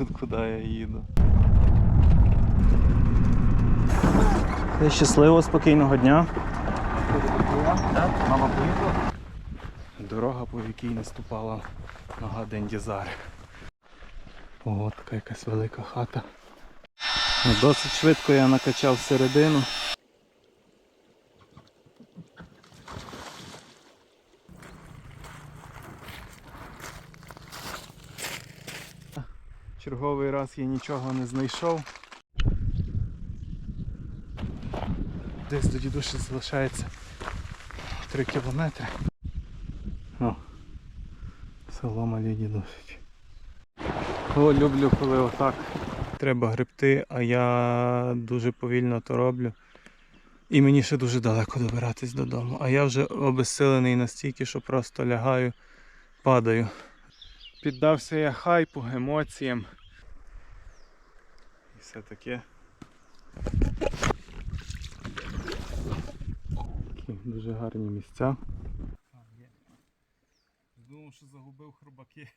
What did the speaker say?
куди я їду. Щасливо, спокійного дня. Дорога, по якій наступала нога Дендізар. Ого, така якась велика хата. Ну, Досить швидко я накачав середину. Черговий раз я нічого не знайшов. Десь до дідуші залишається 3 кілометри. Ну, село малі дідусич. О, люблю, коли отак. Треба гребти, а я дуже повільно то роблю. І мені ще дуже далеко добиратись додому. А я вже обезсилений настільки, що просто лягаю, падаю. Піддався я хайпу, емоціям. І все таке. Такі дуже гарні місця. Думав, що загубив хробаки.